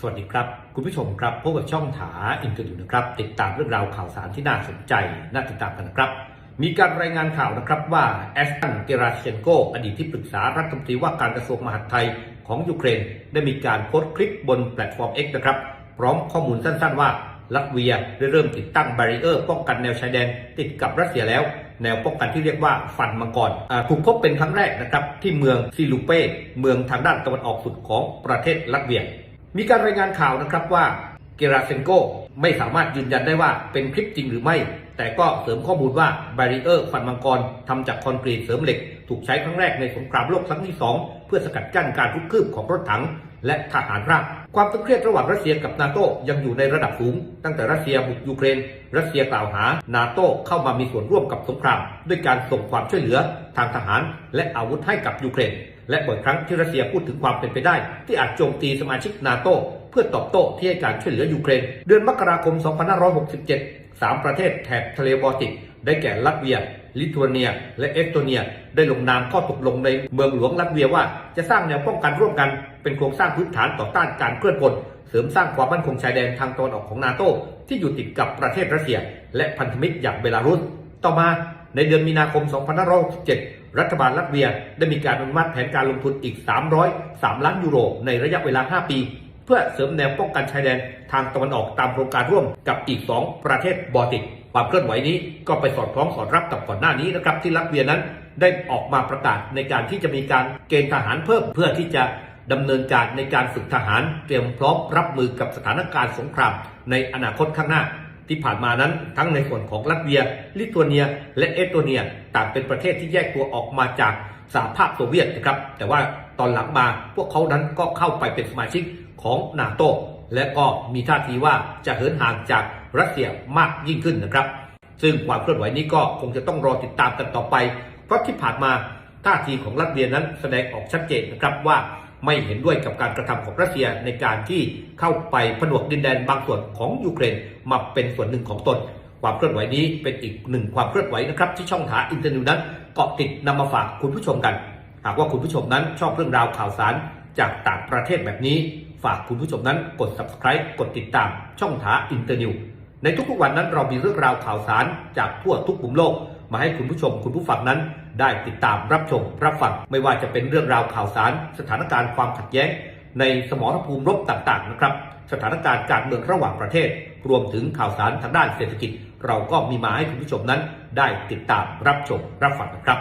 สวัสดีครับ คุณผู้ชมครับพบกับช่องถาอินเตอร์วิวนะครับ ติดตามเรื่องราวข่าวสารที่น่าสนใจ น่าติดตามกันนะครับ มีการรายงานข่าวนะครับว่าแอสตันเกราเชนโกอดีตที่ปรึกษารัฐมนตรีว่าการกระทรวงมหาดไทยของยูเครน ได้มีการโพสต์คลิปบนแพลตฟอร์ม X นะครับ พร้อมข้อมูลสั้นๆว่าลัตเวียได้เริ่มติดตั้งบารีเออร์ป้องกันแนวชายแดนติดกับรัสเซียแล้ว แนวป้องกันที่เรียกว่าฟันมังกรถูกพบเป็นครั้งแรกนะครับที่เมืองซิลูเป้เมืองทางด้านตะวันออกสุดของประเทศลัตเวีย มีการรายงานข่าวนะครับว่าเกราเซนโกไม่สามารถยืนยันได้ว่าเป็นคลิปจริงหรือไม่ แต่ก็เสริมข้อมูลว่าบารีเออร์ฟันมังกรทำจากคอนกรีตเสริมเหล็ก ถูกใช้ครั้งแรกในสงครามโลกครั้งที่ 2 เพื่อสกัดกั้นการรุกคืบของรถถัง และทหารราบความตึงเครียดระหว่างรัสเซียกับนาโตยังอยู่ในระดับสูง ตั้งแต่รัสเซียบุกยูเครน รัสเซียกล่าวหานาโตเข้ามามีส่วนร่วมกับสงคราม ด้วยการส่งความช่วยเหลือทางทหาร และอาวุธให้กับยูเครน และบ่อยครั้งที่รัสเซียพูดถึงความเป็นไปได้ ที่อาจโจมตีสมาชิกนาโตเพื่อตอบโต้ที่ให้การช่วยเหลือยูเครน เดือนมกราคม 2567สามประเทศแถบทะเลบอลติก ได้แก่ลัตเวีย ลิทัวเนีย และเอสโตเนีย ได้ลงนามข้อตกลงในเมืองหลวงลัตเวียว่าจะสร้างแนวป้องกันร่วมกัน เป็นโครงสร้างพื้นฐานต่อต้านการเคลื่อนพลเสริมสร้างความมั่นคงชายแดนทางตะวันออกของนาโตที่อยู่ติดกับประเทศรัสเซีย และพันธมิตรอย่างเบลารุส ต่อมา ในเดือนมีนาคม 2567 รัฐบาลลัตเวียได้มีการอนุมัติแผนการลงทุนอีก 303 ล้านยูโร ในระยะเวลา 5 ปี เพื่อเสริมแนวป้องกันชายแดนทางตะวันออกตามโครงการร่วมกับอีก 2 ประเทศบอลติก ความเคลื่อนไหวนี้ก็ไปสอดคล้องสอดรับกับก่อนหน้านี้นะครับที่ลัตเวียนั้นได้ออกมาประกาศในการที่จะมีการเกณฑ์ทหารเพิ่มเพื่อที่จะดำเนินการในการฝึกทหารเตรียมพร้อมรับมือกับสถานการณ์สงครามในอนาคตข้างหน้า ที่ผ่านมานั้นทั้งในส่วนของลัตเวีย ลิทัวเนีย และเอสโตเนีย ต่างเป็นประเทศที่แยกตัวออกมาจากสหภาพโซเวียตนะครับ แต่ว่าตอนหลังมาพวกเขานั้นก็เข้าไปเป็นสมาชิกของนาโตและก็มีท่าทีว่าจะเหินห่างจากรัสเซียมากยิ่งขึ้นนะครับ ซึ่งความเคลื่อนไหวนี้ก็คงจะต้องรอติดตามกันต่อไป เพราะที่ผ่านมาท่าทีของรัสเซียนั้นแสดงออกชัดเจนนะครับว่า ไม่เห็นด้วยกับการกระทำของรัสเซียในการที่เข้าไปผนวกดินแดนบางส่วนของยูเครนมาเป็นส่วนหนึ่งของตน ความเคลื่อนไหวนี้เป็นอีกหนึ่งความเคลื่อนไหวนะครับที่ช่องถาอินเตอร์นิวนั้นเกาะติดนำมาฝากคุณผู้ชมกัน หากว่าคุณผู้ชมนั้นชอบเรื่องราวข่าวสารจากต่างประเทศแบบนี้ ฝากคุณผู้ชมนั้นกด subscribe กดติดตามช่องถาอินเตอร์นิวในทุกๆวันนั้นเรามีเรื่องราวข่าวสารจากทั่วทุกมุมโลก มาให้คุณผู้ชมคุณผู้ฟังนั้น ได้ติดตามรับชมรับฟังไม่ว่าจะเป็นเรื่องราวข่าวสาร สถานการณ์ความขัดแย้ง ในสมรภูมิรบต่างๆนะครับ สถานการณ์การเมืองระหว่างประเทศ รวมถึงข่าวสารทางด้านเศรษฐกิจ เราก็มีมาให้คุณผู้ชมนั้น ได้ติดตามรับชมรับฟังนะครับ